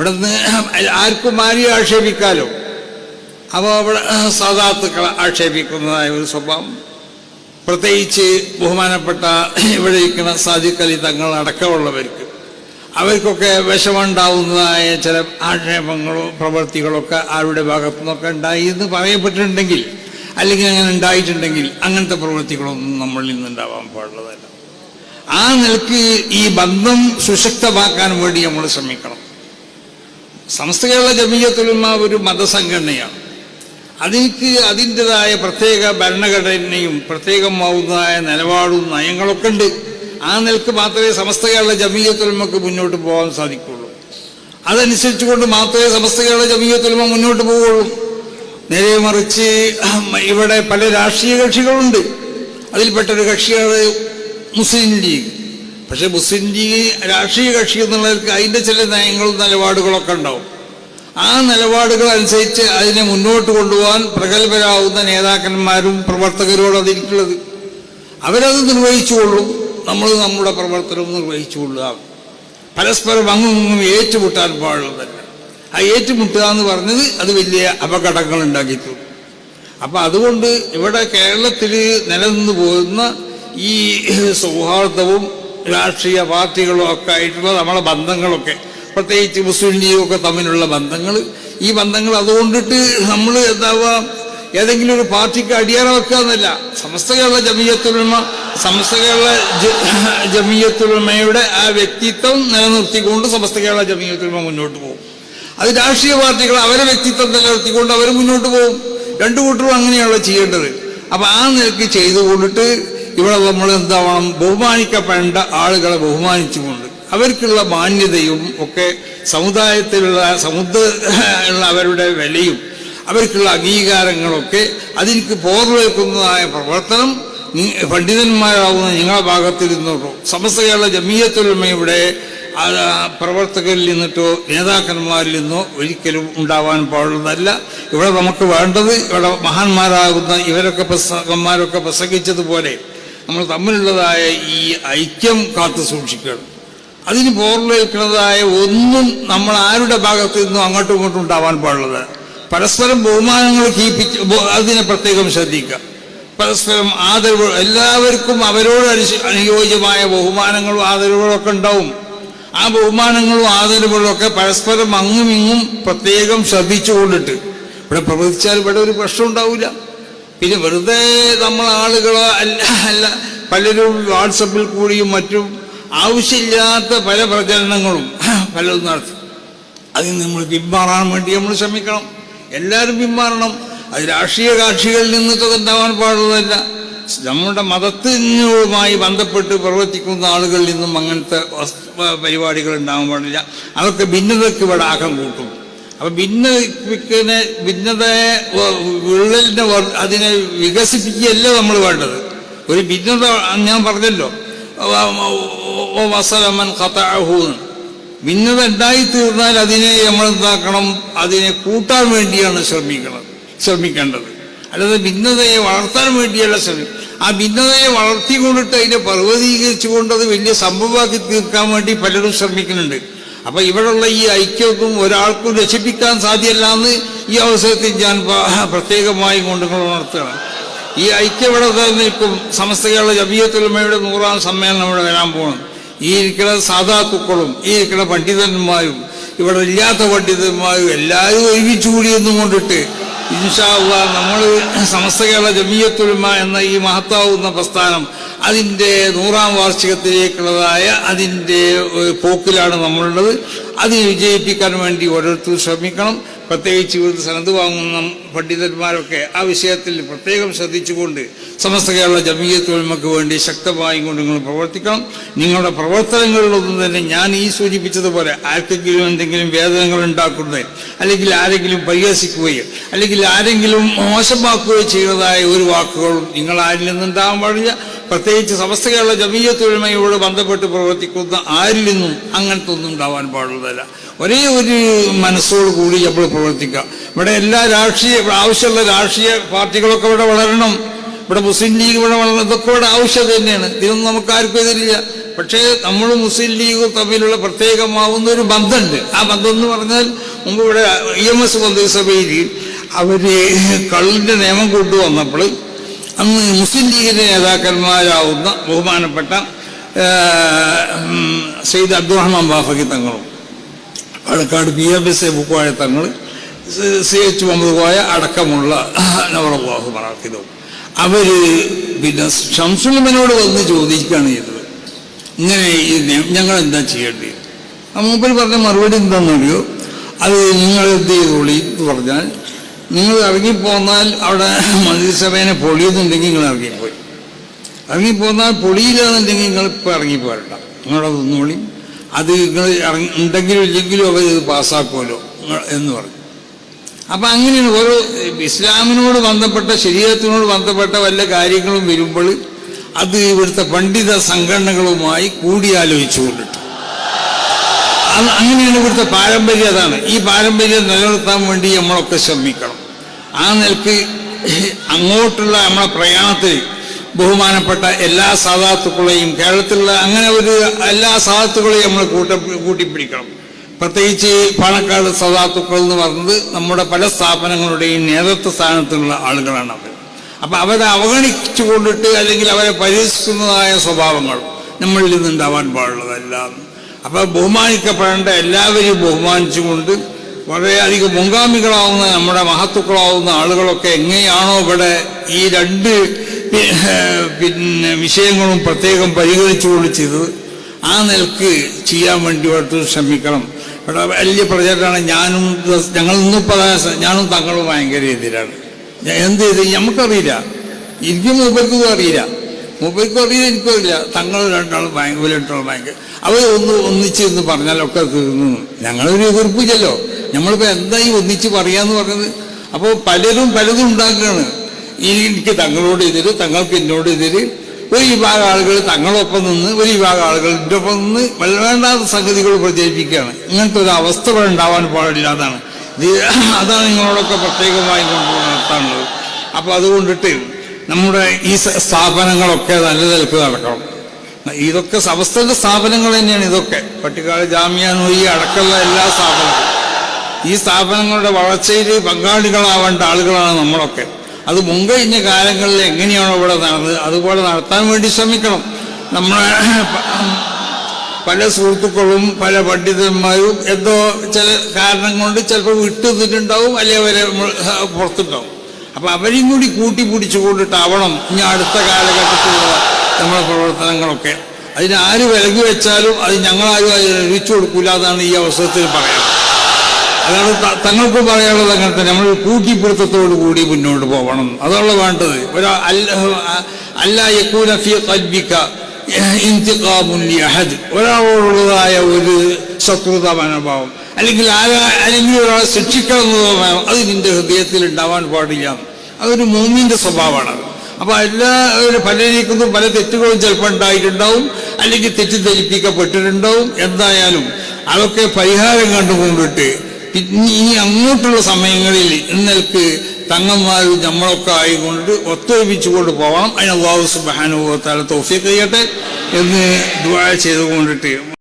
ഇവിടെ ആർക്കും ആരെയും ആക്ഷേപിക്കാലോ. അപ്പോൾ അവിടെ സാധാർത്ഥക്കൾ ആക്ഷേപിക്കുന്നതായ ഒരു സ്വഭാവം. പ്രത്യേകിച്ച് ബഹുമാനപ്പെട്ട ഇവിടെ ഇരിക്കുന്ന സാധുക്കളി തങ്ങൾ അടക്കമുള്ളവർക്ക്. അവർക്കൊക്കെ വിഷമുണ്ടാവുന്നതായ ചില ആക്ഷേപങ്ങളോ പ്രവൃത്തികളൊക്കെ ആരുടെ ഭാഗത്തു നിന്നൊക്കെ ഉണ്ടായി എന്ന് പറയപ്പെട്ടിട്ടുണ്ടെങ്കിൽ അല്ലെങ്കിൽ അങ്ങനെ ഉണ്ടായിട്ടുണ്ടെങ്കിൽ അങ്ങനത്തെ പ്രവൃത്തികളൊന്നും നമ്മളിൽ നിന്നുണ്ടാവാൻ പാടുള്ളതല്ല. ആ നിലയ്ക്ക് ഈ ബന്ധം സുശക്തമാക്കാൻ വേണ്ടി നമ്മൾ ശ്രമിക്കണം. സമസ്ത കേരള ജമീയത്തുലമ ഒരു മതസംഘടനയാണ്. അതിക്ക് അതിന്റെതായ പ്രത്യേക ഭരണഘടനയും പ്രത്യേകമാവുന്നതായ നിലപാടും നയങ്ങളൊക്കെ ഉണ്ട്. ആ നിലയ്ക്ക് മാത്രമേ സമസ്ത കേരള ജമീയത്തുലമക്ക് മുന്നോട്ട് പോകാൻ സാധിക്കുള്ളൂ. അതനുസരിച്ചുകൊണ്ട് മാത്രമേ സമസ്ത കേരള ജമീയത്തുലമ മുന്നോട്ട് പോവുകയുള്ളൂ. നേരെ മറിച്ച് ഇവിടെ പല രാഷ്ട്രീയ കക്ഷികളുണ്ട്. അതിൽപ്പെട്ടൊരു കക്ഷിയാണ് മുസ്ലിം ലീഗ്. പക്ഷെ മുസ്ലിം ലീഗ് രാഷ്ട്രീയ കക്ഷി എന്നുള്ളവർക്ക് അതിന്റെ ചില നയങ്ങളും നിലപാടുകളൊക്കെ ഉണ്ടാവും. ആ നിലപാടുകൾ അനുസരിച്ച് അതിനെ മുന്നോട്ട് കൊണ്ടുപോകാൻ പ്രഗത്ഭരാകുന്ന നേതാക്കന്മാരും പ്രവർത്തകരോട് അതിരിക്കുള്ളത്. അവരത് നിർവഹിച്ചുകൊള്ളും. നമ്മൾ നമ്മുടെ പ്രവർത്തനം നിർവഹിച്ചുകൊള്ളുക. പരസ്പരം അങ്ങും ഏറ്റുമുട്ടാൻ പാടുള്ളതല്ല. ആ ഏറ്റുമുട്ടുക എന്ന് പറഞ്ഞത് അത് വലിയ അപകടങ്ങൾ ഉണ്ടാക്കിയിട്ടുണ്ട് അപ്പൊ അതുകൊണ്ട് ഇവിടെ കേരളത്തിൽ നിലനിന്ന് പോകുന്ന ഈ സൗഹാർദ്ദവും രാഷ്ട്രീയ പാർട്ടികളും ഒക്കെ ആയിട്ടുള്ള നമ്മളെ ബന്ധങ്ങളൊക്കെ. പ്രത്യേകിച്ച് മുസ്ലിം ലീഗൊക്കെ തമ്മിലുള്ള ബന്ധങ്ങൾ. ഈ ബന്ധങ്ങൾ അതുകൊണ്ടിട്ട് നമ്മൾ എന്താവാ ഏതെങ്കിലും ഒരു പാർട്ടിക്ക് അടിയറ വെക്കുക എന്നല്ല. സമസ്ത കേരള ജമീയത്തുലമ സമസ്ത കേരള ജമീയത്തുലമയുടെ ആ വ്യക്തിത്വം നിലനിർത്തിക്കൊണ്ട് സമസ്ത കേരള ജമീയത്തുലമ മുന്നോട്ട് പോകും. അത് രാഷ്ട്രീയ പാർട്ടികൾ അവരെ വ്യക്തിത്വം നിലനിർത്തിക്കൊണ്ട് അവർ മുന്നോട്ട് പോകും. രണ്ടു കൂട്ടരും അങ്ങനെയാണല്ലോ ചെയ്യേണ്ടത്. അപ്പം ആ നിലയ്ക്ക് ചെയ്തുകൊണ്ടിട്ട് ഇവിടെ നമ്മൾ എന്താവണം? ബഹുമാനിക്കപ്പെടേണ്ട ആളുകളെ ബഹുമാനിച്ചുകൊണ്ട് അവർക്കുള്ള മാന്യതയും ഒക്കെ സമുദായത്തിലുള്ള സമുദ്ര ഉള്ള അവരുടെ വിലയും അവർക്കുള്ള അംഗീകാരങ്ങളൊക്കെ അതിലേക്ക് പോർവേൽക്കുന്നതായ പ്രവർത്തനം പണ്ഡിതന്മാരാകുന്ന നിങ്ങളുടെ ഭാഗത്തിൽ നിന്നോട്ടോ സമസ്ത കേരള ജമീയത്തുലമയുടെ പ്രവർത്തകരിൽ നിന്നിട്ടോ നേതാക്കന്മാരിൽ നിന്നോ ഒരിക്കലും ഉണ്ടാവാൻ പാടുന്നതല്ല ഇവിടെ നമുക്ക് വേണ്ടത് ഇവിടെ മഹാന്മാരാകുന്ന ഇവരൊക്കെ പ്രസംഗന്മാരൊക്കെ പ്രസംഗിച്ചതുപോലെ നമ്മൾ തമ്മിലുള്ളതായ ഈ ഐക്യം കാത്തു സൂക്ഷിക്കണം അതിന് പോർലേൽക്കുന്നതായ ഒന്നും നമ്മൾ ആരുടെ ഭാഗത്ത് നിന്നും അങ്ങോട്ടും ഇങ്ങോട്ടും ഉണ്ടാവാൻ പാടുള്ളത് പരസ്പരം ബഹുമാനങ്ങൾ കീപ്പിച്ച് അതിനെ പ്രത്യേകം ശ്രദ്ധിക്കുക. പരസ്പരം ആദരവ് എല്ലാവർക്കും അവരോട് അനുയോജ്യമായ ബഹുമാനങ്ങളും ആദരവുകളും ഒക്കെ ഉണ്ടാവും. ആ ബഹുമാനങ്ങളും ആദരവുകളും ഒക്കെ പരസ്പരം അങ്ങും ഇങ്ങും പ്രത്യേകം ശ്രദ്ധിച്ചുകൊണ്ടിട്ട്. ഇവിടെ പ്രവർത്തിച്ചാൽ ഇവിടെ ഒരു പ്രശ്നം ഉണ്ടാവില്ല പിന്നെ വെറുതെ നമ്മൾ ആളുകളോ അല്ല അല്ല പലരും വാട്സപ്പിൽ കൂടിയും മറ്റും ആവശ്യമില്ലാത്ത പല പ്രചരണങ്ങളും പലതും നടത്തും. അതിൽ നമ്മൾ പിന്മാറാൻ വേണ്ടി നമ്മൾ ശ്രമിക്കണം. എല്ലാവരും പിന്മാറണം. അത് രാഷ്ട്രീയ കാക്ഷികളിൽ നിന്നൊക്കെ ഉണ്ടാവാൻ പാടുള്ളതല്ല. നമ്മുടെ മതത്തിനുമായി ബന്ധപ്പെട്ട് പ്രവർത്തിക്കുന്ന ആളുകളിൽ നിന്നും അങ്ങനത്തെ പരിപാടികൾ ഉണ്ടാകാൻ പാടില്ല. അതൊക്കെ ഭിന്നതയ്ക്ക് ഇവിടെ ആക്കം കൂട്ടും. അപ്പൊ ഭിന്നതയ്ക്ക് ഭിന്നതയെ വ- വിള്ളലിനെ അതിനെ വികസിപ്പിക്കുകയല്ല നമ്മൾ വേണ്ടത്? ഒരു ഭിന്നത ഞാൻ പറഞ്ഞല്ലോ. വസലമൻ കഥാഹൂന്ന് ഭിന്നത ഉണ്ടായി തീർന്നാൽ അതിനെ നമ്മൾ എന്താക്കണം? അതിനെ കൂട്ടാൻ വേണ്ടിയാണ് ശ്രമിക്കണം ശ്രമിക്കേണ്ടത്. അല്ലാതെ ഭിന്നതയെ വളർത്താൻ വേണ്ടിയല്ല ശ്രമിക്കും ആ ഭിന്നതയെ വളർത്തിക്കൊണ്ടിട്ട് അതിനെ പർവതീകരിച്ചുകൊണ്ട് അത് വലിയ സംഭവമാക്കി തീർക്കാൻ വേണ്ടി പലരും ശ്രമിക്കുന്നുണ്ട്. അപ്പൊ ഇവിടെയുള്ള ഈ ഐക്യവും ഒരാൾക്കും രക്ഷിപ്പിക്കാൻ സാധ്യമല്ല എന്ന് ഈ അവസരത്തിൽ ഞാൻ പ്രത്യേകമായി കൊണ്ട് ഉണർത്തുകയാണ്. ഈ ഐക്യം ഇവിടെ നിൽക്കും സമസ്ത കേരള ജബിയത്തുലമയുടെ നൂറാം സമ്മേളനം ഇവിടെ വരാൻ പോകണം ഈ ഇരിക്കുന്ന സാധാത്തുക്കളും ഈ ഇരിക്കുന്ന പണ്ഡിതന്മാരും ഇവിടെ ഇല്ലാത്ത പണ്ഡിതന്മാരും എല്ലാവരും ഒരുമിച്ച് കൂടിയെന്നും കൊണ്ടിട്ട് ഇൻഷാള്ള നമ്മൾ സമസ്ത കേരള ജമീയത്തുലമ എന്ന ഈ മഹത്താവുന്ന പ്രസ്ഥാനം അതിന്റെ നൂറാം വാർഷികത്തിലേക്കുള്ളതായ അതിന്റെ പോക്കിലാണ് നമ്മളുള്ളത്. അതിനെ വിജയിപ്പിക്കാൻ വേണ്ടി ഓരോരുത്തരും ശ്രമിക്കണം. പ്രത്യേകിച്ച് ഇവിടുത്തെ സനത് വാങ്ങുന്ന പണ്ഡിതന്മാരൊക്കെ ആ വിഷയത്തിൽ പ്രത്യേകം ശ്രദ്ധിച്ചുകൊണ്ട് സമസ്ത കേരള ജമീയത്തൊഴിമക്ക് വേണ്ടി ശക്തമായി കൊണ്ട് നിങ്ങൾ പ്രവർത്തിക്കണം. നിങ്ങളുടെ പ്രവർത്തനങ്ങളിലൊന്നും തന്നെ ഞാൻ ഈ സൂചിപ്പിച്ചതുപോലെ ആർക്കെങ്കിലും എന്തെങ്കിലും വേദനകൾ ഉണ്ടാക്കുന്നത് അല്ലെങ്കിൽ ആരെങ്കിലും പരിഹസിക്കുകയോ അല്ലെങ്കിൽ ആരെങ്കിലും മോശമാക്കുകയോ ചെയ്യുന്നതായ ഒരു വാക്കുകളും നിങ്ങൾ ആരിൽ നിന്നുണ്ടാകാൻ പാടില്ല. പ്രത്യേകിച്ച് സമസ്ത കേരള ജമീയത്തൊഴിമയോട് ബന്ധപ്പെട്ട് പ്രവർത്തിക്കുന്ന ആരിൽ നിന്നും അങ്ങനത്തെ ഒന്നും ഉണ്ടാവാൻ പാടുള്ളതല്ല. ഒരേ ഒരു മനസ്സോട് കൂടി നമ്മൾ പ്രവർത്തിക്കുക ഇവിടെ എല്ലാ രാഷ്ട്രീയ ആവശ്യമുള്ള രാഷ്ട്രീയ പാർട്ടികളൊക്കെ ഇവിടെ വളരണം. ഇവിടെ മുസ്ലിം ലീഗ് ഇവിടെ വളരണം. ഇതൊക്കെ ഇവിടെ ആവശ്യം തന്നെയാണ്. ഇതിനൊന്നും നമുക്ക് ആർക്കും എതിരില്ല. പക്ഷേ നമ്മളും മുസ്ലിം ലീഗും തമ്മിലുള്ള പ്രത്യേകമാവുന്ന ഒരു ബന്ധമുണ്ട്. ആ ബന്ധം എന്ന് പറഞ്ഞാൽ മുമ്പ് ഇവിടെ ഇ എം എസ് മന്ത്രിസഭയിൽ അവർ കള്ളിന്റെ നിയമം കൊണ്ടുവന്നപ്പോൾ അന്ന് മുസ്ലിം ലീഗിന്റെ നേതാക്കന്മാരാവുന്ന ബഹുമാനപ്പെട്ട സെയ്ദ് അബ്ദുറഹ്മാൻ ബാഫക്കി തങ്ങളും Palakkad P M S A ബുക്കുമായ തങ്ങൾ സി എച്ച് മുഹമ്മദ് കോയ അടക്കമുള്ള നവറബാഹു മറാക്കിതും അവർ പിന്നെ ഷംസുലമനോട് വന്ന് ചോദിക്കുകയാണ് ചെയ്തത്. ഇങ്ങനെ ഞങ്ങൾ എന്താ ചെയ്യേണ്ടത്? ആ മൂപ്പര് പറഞ്ഞ മറുപടി എന്താണെന്നറിയോ? അത് നിങ്ങൾ എന്ത് ചെയ്തോളി എന്ന് പറഞ്ഞാൽ നിങ്ങൾ ഇറങ്ങിപ്പോന്നാൽ അവിടെ മന്ത്രിസഭേനെ പൊളിയുന്നുണ്ടെങ്കിൽ നിങ്ങൾ ഇറങ്ങിപ്പോയി. ഇറങ്ങിപ്പോന്നാൽ പൊളിയില്ലാന്നുണ്ടെങ്കിൽ നിങ്ങൾ ഇപ്പം ഇറങ്ങിപ്പോരണ്ട നിങ്ങളത് ഒന്നുകൂടി അത് നിങ്ങൾ ഉണ്ടെങ്കിലും ഇല്ലെങ്കിലും അവർ ഇത് പാസ്സാക്കുമല്ലോ എന്ന് പറഞ്ഞു. അപ്പം അങ്ങനെ ഓരോ ഇസ്ലാമിനോട് ബന്ധപ്പെട്ട ശരീരത്തിനോട് ബന്ധപ്പെട്ട വല്ല കാര്യങ്ങളും വരുമ്പോൾ അത് ഇവിടുത്തെ പണ്ഡിത സംഘടനകളുമായി കൂടിയാലോചിച്ചു കൊണ്ടിട്ട് അങ്ങനെയാണ് ഇവിടുത്തെ പാരമ്പര്യം അതാണ്. ഈ പാരമ്പര്യം നിലനിർത്താൻ വേണ്ടി നമ്മളൊക്കെ ശ്രമിക്കണം. ആ നിലയ്ക്ക് അങ്ങോട്ടുള്ള നമ്മളെ പ്രയാണത്തിൽ ബഹുമാനപ്പെട്ട എല്ലാ സാധാത്തുക്കളെയും കേരളത്തിലുള്ള അങ്ങനെ ഒരു എല്ലാ സാധാത്തുക്കളെയും നമ്മൾ കൂട്ട കൂട്ടിപ്പിടിക്കണം. പ്രത്യേകിച്ച് പാണക്കാട് സദാത്തുക്കൾ എന്ന് പറയുന്നത് നമ്മുടെ പല സ്ഥാപനങ്ങളുടെയും നേതൃത്വ സ്ഥാനത്തുള്ള ആളുകളാണ് അവർ. അപ്പം അവരെ അവഗണിച്ചു കൊണ്ടിട്ട് അല്ലെങ്കിൽ അവരെ പരിഹസിക്കുന്നതായ സ്വഭാവങ്ങൾ നമ്മളിൽ നിന്നുണ്ടാവാൻ പാടുള്ളതല്ല. അപ്പോൾ ബഹുമാനിക്കപ്പെടേണ്ട എല്ലാവരെയും ബഹുമാനിച്ചുകൊണ്ട് വളരെയധികം മുൻഗാമികളാവുന്ന നമ്മുടെ മഹത്തുക്കളാവുന്ന ആളുകളൊക്കെ എങ്ങനെയാണോ ഇവിടെ ഈ രണ്ട് പിന്നെ വിഷയങ്ങളും പ്രത്യേകം പരിഗണിച്ചുകൊണ്ട് ചെയ്തത്. ആ നിലയ്ക്ക് ചെയ്യാൻ വേണ്ടി ഇവിടുത്തെ ശ്രമിക്കണം. ഇവിടെ വലിയ പ്രചരണമാണ് ഞാനും ഞങ്ങൾ ഇന്നും പ്രധാന ഞാനും തങ്ങളും ഭയങ്കര എതിരാണ് എന്ത് ചെയ്ത്? നമുക്കറിയില്ല. എനിക്കും മൊബൈൽക്കും അറിയില്ല. മൊബൈൽക്കും അറിയില്ല എനിക്കും അറിയില്ല. തങ്ങൾ രണ്ടാളും ഭയങ്കര രണ്ടാളും ഭയങ്കര അവർ ഒന്ന് ഒന്നിച്ച് എന്ന് പറഞ്ഞാലൊക്കെ തീർന്നു. ഞങ്ങളൊരു എതിർപ്പില്ലല്ലോ നമ്മളിപ്പോൾ എന്തായി ഒന്നിച്ച് പറയാന്ന് പറഞ്ഞത്? അപ്പോൾ പലരും പലതും ഉണ്ടാക്കുകയാണ്. എനിക്ക് തങ്ങളോട് എതിര് തങ്ങൾക്ക് എന്നോട് എതിര് ഒരു വിഭാഗം ആളുകൾ തങ്ങളൊപ്പം നിന്ന് ഒരു വിഭാഗം ആളുകൾ എന്റെ ഒപ്പം നിന്ന് വേണ്ടാത്ത സംഗതികൾ പ്രചരിപ്പിക്കുകയാണ്. ഇങ്ങനത്തെ ഒരു അവസ്ഥ ഉണ്ടാവാൻ പാടില്ല അതാണ് നിങ്ങളോടൊക്കെ പ്രത്യേകമായി കൊണ്ടുപോകുന്ന നടത്താനുള്ളത്. അപ്പോൾ അതുകൊണ്ടിട്ട് നമ്മുടെ ഈ സ്ഥാപനങ്ങളൊക്കെ നല്ല നിലയ്ക്ക് നടക്കണം. ഇതൊക്കെ സമസ്തന്റെ സ്ഥാപനങ്ങൾ തന്നെയാണ് ഇതൊക്കെ. പട്ടിക്കാട് ജാമ്യാനൂയി അടക്കമുള്ള എല്ലാ സ്ഥാപനങ്ങളും. ഈ സ്ഥാപനങ്ങളുടെ വളർച്ചയിൽ പങ്കാളികളാവേണ്ട ആളുകളാണ് നമ്മളൊക്കെ. അത് മുൻകഴിഞ്ഞ കാലങ്ങളിൽ എങ്ങനെയാണോ ഇവിടെ നടന്നത് അതുപോലെ നടത്താൻ വേണ്ടി ശ്രമിക്കണം. നമ്മളെ പല സുഹൃത്തുക്കളും പല പണ്ഡിതന്മാരും എന്തോ ചില കാരണം കൊണ്ട് ചിലപ്പോൾ വിട്ടുനിന്നിട്ടുണ്ടാവും അല്ലെങ്കിൽ അവരെ പുറത്തുണ്ടാവും. അപ്പൊ അവരെയും കൂടി കൂട്ടി പിടിച്ചു കൊണ്ടിട്ടാവണം ഇനി അടുത്ത കാലഘട്ടത്തിലുള്ള നമ്മുടെ പ്രവർത്തനങ്ങളൊക്കെ. അതിന് ആര് വിലകി വെച്ചാലും അത് ഞങ്ങളാരും അത് ലഭിച്ചു കൊടുക്കില്ല എന്നാണ് ഈ അവസരത്തിൽ പറയാം അതാണ് തങ്ങൾക്ക് പറയാനുള്ളത് അങ്ങനെ തന്നെ. നമ്മൾ കൂട്ടിപ്പിടുത്തത്തോടു കൂടി മുന്നോട്ട് പോകണം അതാണ് വേണ്ടത്. ഒരാ അല്ല യക്കൂന ലിഅഹദ് ഒരാളോടുള്ളതായ ഒരു ശത്രുത മനോഭാവം. അല്ലെങ്കിൽ ആരാ അല്ലെങ്കിൽ ഒരാളെ ശിക്ഷിക്കാവുന്നതോ അത് നിന്റെ ഹൃദയത്തിൽ ഉണ്ടാവാൻ പാടില്ല. അതൊരു മൂന്നിന്റെ സ്വഭാവമാണ്. അപ്പോൾ അപ്പൊ എല്ലാവരും പലരിക്കുന്നു പല തെറ്റുകളും ചിലപ്പോൾ ഉണ്ടായിട്ടുണ്ടാവും. അല്ലെങ്കിൽ തെറ്റിദ്ധരിപ്പിക്കപ്പെട്ടിട്ടുണ്ടാവും. എന്തായാലും അതൊക്കെ പരിഹാരം കണ്ടുകൊണ്ടിട്ട് ഇനി അങ്ങോട്ടുള്ള സമയങ്ങളിൽ ഇന്നൽക്ക് തങ്ങന്മാരും നമ്മളൊക്കെ ആയിക്കൊണ്ട് ഒത്തൊരുമിച്ചുകൊണ്ട് പോകണം. അതിന് അള്ളാഹു സുബാനുഭവത്താല തോഫിക്ക് ചെയ്യട്ടെ എന്ന് ദുആ ചെയ്തുകൊണ്ടിട്ട്